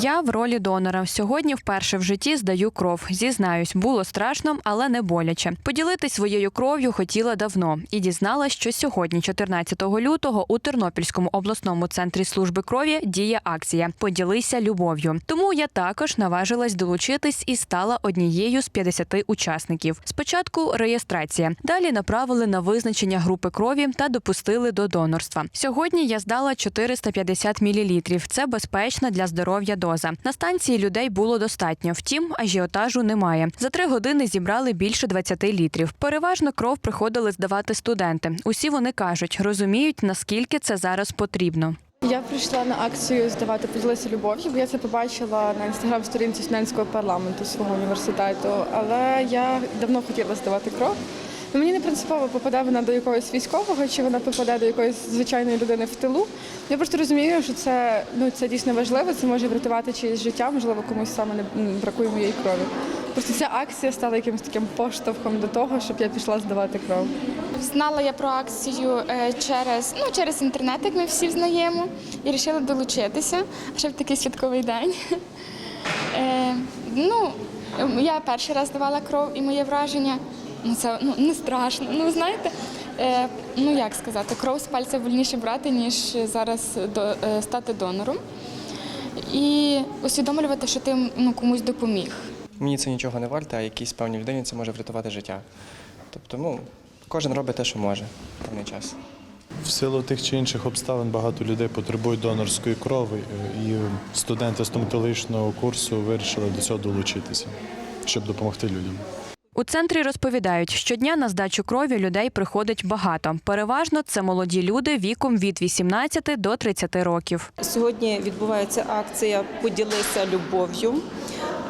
Я в ролі донора. Сьогодні вперше в житті здаю кров. Зізнаюсь, було страшно, але не боляче. Поділитись своєю кров'ю хотіла давно і дізналась, що сьогодні, 14 лютого, у Тернопільському обласному центрі служби крові діє акція Поділися любов'ю. Тому я також наважилась долучитись і стала однією з 50 учасників. Спочатку реєстрація. Далі направили на визначення групи крові та допустили до донорства. Сьогодні я здала 450 мл. Це безпечна для здоров'я доза. На станції людей було достатньо, втім, ажіотажу немає. За три години зібрали більше 20 літрів. Переважно кров приходили здавати студенти. Усі вони кажуть, розуміють, наскільки це зараз потрібно. Я прийшла на акцію здавати поділися любов'ю, бо я це побачила на інстаграм-сторінці студентського парламенту свого університету. Але я давно хотіла здавати кров. Ну, Мені не принципово попаде вона до якогось військового, чи вона попаде до якоїсь звичайної людини в тилу. Я просто розумію, що це ну це дійсно важливо. Це може врятувати чиєсь життя, можливо, комусь саме не бракує моєї крові. Просто ця акція стала якимось таким поштовхом до того, щоб я пішла здавати кров. Знала я про акцію е, через, ну, через інтернет, як ми всі знаємо, і вирішила долучитися ще в такий святковий день. Е, ну, я перший раз давала кров і моє враження, ну це ну, не страшно. Ну, знаєте, е, ну як сказати, кров з пальця вольніше брати, ніж зараз до, е, стати донором. І усвідомлювати, що ти ну, комусь допоміг. Мені це нічого не варте, а якійсь певній людині це може врятувати життя. Тобто, ну, кожен робить те, що може в певний час. В силу тих чи інших обставин багато людей потребують донорської крови, е, і студенти стоматологічного курсу вирішили до цього долучитися, щоб допомогти людям. У центрі розповідають, щодня на здачу крові людей приходить багато. Переважно це молоді люди віком від 18 до 30 років. Сьогодні відбувається акція Поділися любов'ю.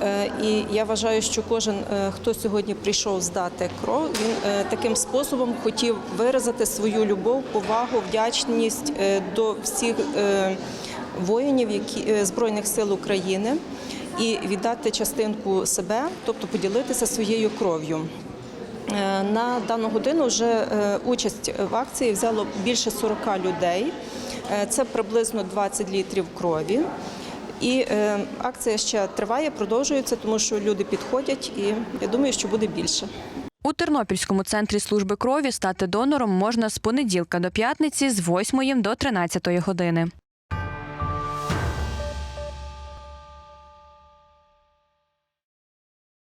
Е, І я вважаю, що кожен, е, хто сьогодні прийшов здати кров, він е, таким способом хотів виразити свою любов, повагу, вдячність до всіх воїнів які, Збройних сил України і віддати частинку себе, тобто поділитися своєю кров'ю. Е, На дану годину вже е, участь в акції взяло більше 40 людей. Е, Це приблизно 20 літрів крові. І акція ще триває, продовжується, тому що люди підходять, і я думаю, що буде більше. У Тернопільському центрі служби крові стати донором можна з понеділка до п'ятниці з 8 до 13 години.